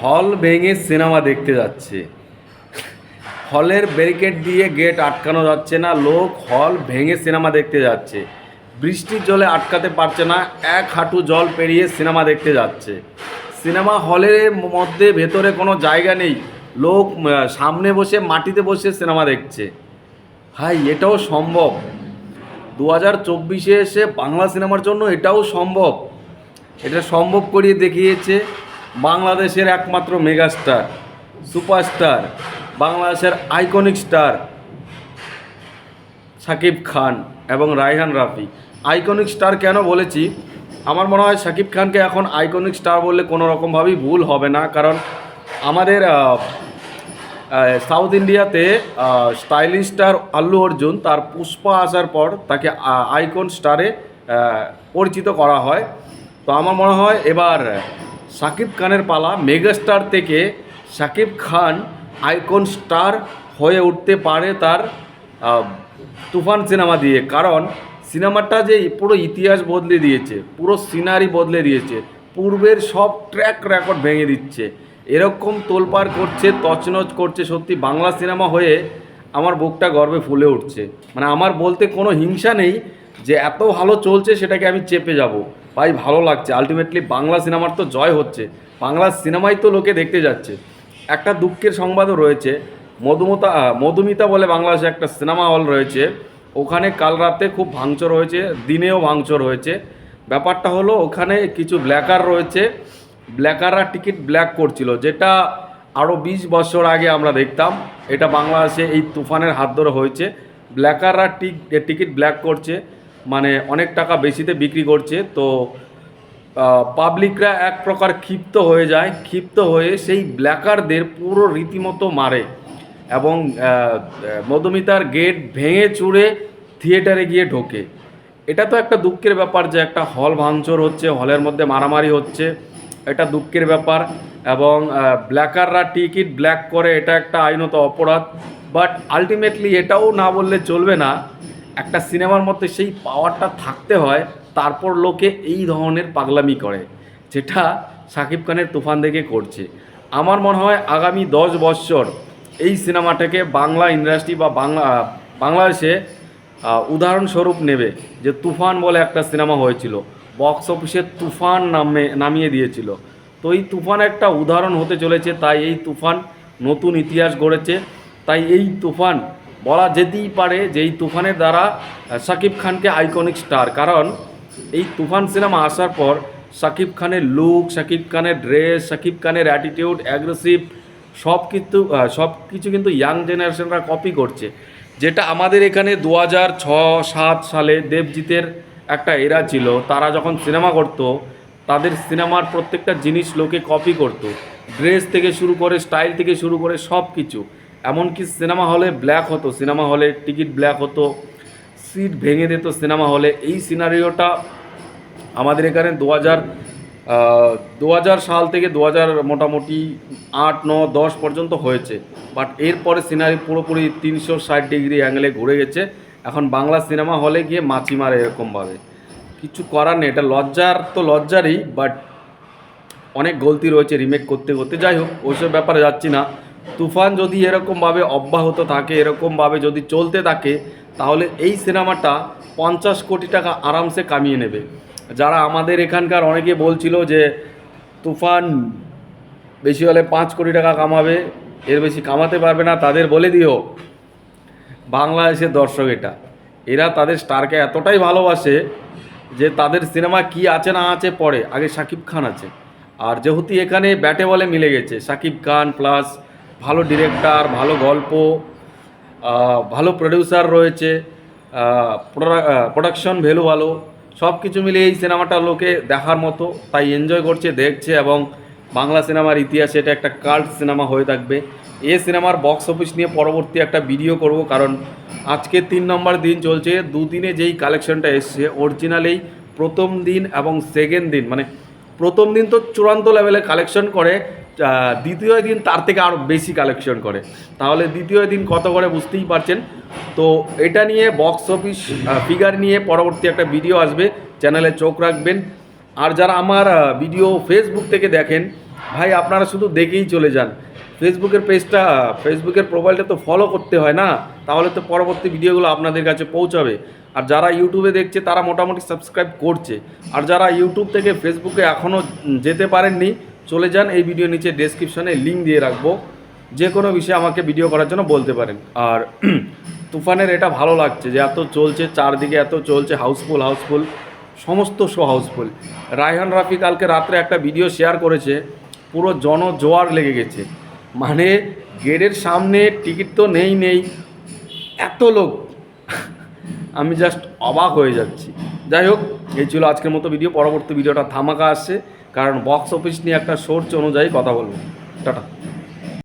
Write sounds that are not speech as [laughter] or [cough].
হল ভেঙে সিনেমা দেখতে যাচ্ছে। হলের ব্যারিকেড দিয়ে গেট আটকানো যাচ্ছে না, লোক হল ভেঙে সিনেমা দেখতে যাচ্ছে। বৃষ্টির জলে আটকাতে পারছে না, এক হাঁটু জল পেরিয়ে সিনেমা দেখতে যাচ্ছে। সিনেমা হলের মধ্যে ভেতরে কোনো জায়গা নেই, লোক সামনে বসে, মাটিতে বসে সিনেমা দেখছে। হাই, এটাও সম্ভব। দু হাজার চব্বিশে এসে বাংলা সিনেমার জন্য এটাও সম্ভব। এটা সম্ভব করিয়ে দেখিয়েছে বাংলাদেশের একমাত্র মেগাস্টার, সুপারস্টার, বাংলাদেশের আইকনিক স্টার শাকিব খান এবং রায়হান রাফি। আইকনিক স্টার কেন বলেছি? আমার মনে হয় শাকিব খানকে এখন আইকনিক স্টার বললে কোনো রকমভাবেই ভুল হবে না, কারণ আমাদের সাউথ ইন্ডিয়াতে স্টাইলিশ স্টার আল্লু অর্জুন তার পুষ্পা আসার পর তাকে আইকন স্টারে পরিচিত করা হয়। তো আমার মনে হয় এবার শাকিব খানের পালা মেগাস্টার থেকে সাকিব খান আইকন স্টার হয়ে উঠতে পারে তার তুফান সিনেমা দিয়ে। কারণ সিনেমাটা যে পুরো ইতিহাস বদলে দিয়েছে, পুরো সিনারি বদলে দিয়েছে, পূর্বের সব ট্র্যাক রেকর্ড ভেঙে দিচ্ছে। এরকম তোলপাড় করছে, তছনছ করছে, সত্যি বাংলা সিনেমা হয়ে আমার বুকটা গর্বে ফুলে উঠছে। মানে আমার বলতে কোনো হিংসা নেই যে এত ভালো চলছে সেটাকে আমি চেপে যাব। ভাই, ভালো লাগছে। আলটিমেটলি বাংলা সিনেমার তো জয় হচ্ছে। বাংলা সিনেমাই তো লোকে দেখতে যাচ্ছে। একটা দুঃখের সংবাদও রয়েছে। মধুমতা মধুমিতা বলে বাংলাদেশে একটা সিনেমা হল রয়েছে। ওখানে কাল রাতে খুব ভাঙচুর হয়েছে, দিনেও ভাঙচুর হয়েছে। ব্যাপারটা হলো ওখানে কিছু ব্ল্যাকার রয়েছে। ব্ল্যাকাররা টিকিট ব্ল্যাক করছিল, যেটা আরও বিশ বছর আগে আমরা দেখতাম। এটা বাংলাদেশে এই তুফানের হাত ধরে হয়েছে। ব্ল্যাকাররা টিক টিকিট ব্ল্যাক করছে। মানে অনেক টাকা বেশিতে বিক্রি করছে, তো পাবলিকরা এক প্রকার ক্ষিপ্ত হয়ে যায়, ক্ষিপ্ত হয়ে সেই ব্ল্যাকারদের পুরো রীতিমতো মারে এবং মধুমিতার গেট ভেঙে চুড়ে থিয়েটারে গিয়ে ঢোকে। এটা তো একটা দুঃখের ব্যাপার যে একটা হল ভাঙচুর হচ্ছে হলের মধ্যে মারামারি হচ্ছে, এটা দুঃখের ব্যাপার এবং ব্ল্যাকাররা টিকিট ব্ল্যাক করে, এটা একটা আইনত অপরাধ বাট আলটিমেটলি এটাও না বললে চলবে না। একটা সিনেমার মধ্যে সেই পাওয়ারটা থাকতে হয়, তারপর লোকে এই ধরনের পাগলামি করে, যেটা শাকিব খানের তুফান দেখে করছে। আমার মনে হয় আগামী দশ বৎসর এই সিনেমাটাকে বাংলা ইন্ডাস্ট্রি বা বাংলা, বাংলাদেশে উদাহরণস্বরূপ নেবে যে তুফান বলে একটা সিনেমা হয়েছিল। বক্স অফিসে তুফান নামে, নামিয়ে দিয়েছিল। তো এই তুফান একটা উদাহরণ হতে চলেছে, তাই এই তুফান নতুন ইতিহাস গড়েছে। তাই এই তুফান বলা যেতেই পারে যে এই তুফানের দ্বারা শাকিব খানকে আইকনিক স্টার কারণ এই তুফান সিনেমা আসার পর শাকিব খানের লুক শাকিব খানের ড্রেস শাকিব খানের অ্যাটিটিউড অ্যাগ্রেসিভ সব কিন্তু সব কিছু কিন্তু ইয়াং জেনারেশনরা কপি করছে। যেটা আমাদের এখানে দু হাজার ছ, সাত সালে দেবজিতের একটা এরা ছিল। তারা যখন সিনেমা করতো, তাদের সিনেমার প্রত্যেকটা জিনিস লোকে কপি করতো। ড্রেস থেকে শুরু করে স্টাইল থেকে শুরু করে সব কিছু। এমনকি সিনেমা হলে ব্ল্যাক হতো, সিনেমা হলে টিকিট ব্ল্যাক হতো, সিট ভেঙে দিত সিনেমা হলে। এই সিনারিওটা আমাদের এখানে দু হাজার দু হাজার সাল থেকে দু হাজার মোটামুটি আট, ন, দশ পর্যন্ত হয়েছে। বাট এরপরে সিনারি পুরোপুরি তিনশো ষাট ডিগ্রি অ্যাঙ্গেলে ঘুরে গেছে। এখন বাংলা সিনেমা হলে গিয়ে মাছি মারে এরকমভাবে। কিছু করার নেই, এটা লজ্জার তো লজ্জারই, বাট অনেক গলতি রয়েছে রিমেক করতে করতে। যাই হোক, ওইসব ব্যাপারে যাচ্ছি না। তুফান যদি এরকমভাবে অব্যাহত থাকে এরকমভাবে যদি চলতে থাকে, তাহলে এই সিনেমাটা পঞ্চাশ কোটি টাকা আরামসে কামিয়ে নেবে। যারা আমাদের এখানকার অনেকে বলছিল যে, তুফান বেশি হলে পাঁচ কোটি টাকা কামাবে, এর বেশি কামাতে পারবে না, তাদের বলে দিও। বাংলাদেশের দর্শক এটা। এরা তাদের স্টারকে এতটাই ভালোবাসে যে তাদের সিনেমা কি আছে না আছে পরে। আগে শাকিব খান আছে। আর যেহেতু এখানে ব্যাটে বলে মিলে গেছে, শাকিব খান প্লাস ভালো ডিরেক্টর ভালো গল্প ভালো প্রডিউসার রয়েছে প্রোডাকশন ভ্যালু ভালো সব কিছু মিলিয়ে এই সিনেমাটা লোকে দেখার মতো, তাই এনজয় করছে, দেখছে এবং বাংলা সিনেমার ইতিহাসে এটা একটা কাল্ট সিনেমা হয়ে থাকবে। এ সিনেমার বক্স অফিস নিয়ে পরবর্তী একটা ভিডিও করব, কারণ আজকে তিন নম্বর দিন চলছে, দুদিনে যেই কালেকশনটা এসছে অরিজিনালেই প্রথম দিন এবং সেকেন্ড দিন মানে প্রথম দিন তো চূড়ান্ত লেভেলে কালেকশন করে দ্বিতীয় দিন তার থেকে আরও বেশি কালেকশন করে। তাহলে দ্বিতীয় দিন কত করে বুঝতেই পারছেন? তো এটা নিয়ে বক্স অফিস ফিগার নিয়ে পরবর্তী একটা ভিডিও আসবে চ্যানেলে চোখ রাখবেন। আর যারা আমার ভিডিও ফেসবুক থেকে দেখেন, ভাই আপনারা শুধু দেখেই চলে যান। ফেসবুকের পেজটা ফেসবুকের প্রোফাইলটা তো ফলো করতে হয় না, তাহলে তো পরবর্তী ভিডিওগুলো আপনাদের কাছে পৌঁছাবে। আর যারা ইউটিউবে দেখছে, তারা মোটামুটি সাবস্ক্রাইব করছে। আর যারা ইউটিউব থেকে ফেসবুকে এখনও যেতে পারেননি, চলে যান, এই ভিডিও নিচে ডেসক্রিপশনে লিঙ্ক দিয়ে রাখব। যে কোনো বিষয়ে আমাকে ভিডিও করার জন্য বলতে পারেন। আর [clears throat] তুফানের এটা ভালো লাগছে যে এত চলছে, চারদিকে এত চলছে হাউসফুল হাউসফুল সমস্ত show house full Raihan Rafi কালকে রাত্রে একটা ভিডিও শেয়ার করেছে, পুরো জনজোয়ার লেগে গেছে। মানে গেটের সামনে টিকিট তো নেই নেই, এত লোক। আমি জাস্ট অবাক হয়ে যাচ্ছি। যাই হোক, এই ছিল আজকের মতো ভিডিও পরবর্তী ভিডিওটা থামাকা আসছে, কারণ বক্স অফিস নিয়ে একটা সোর্চ অনুযায়ী কথা বলব। টাটা।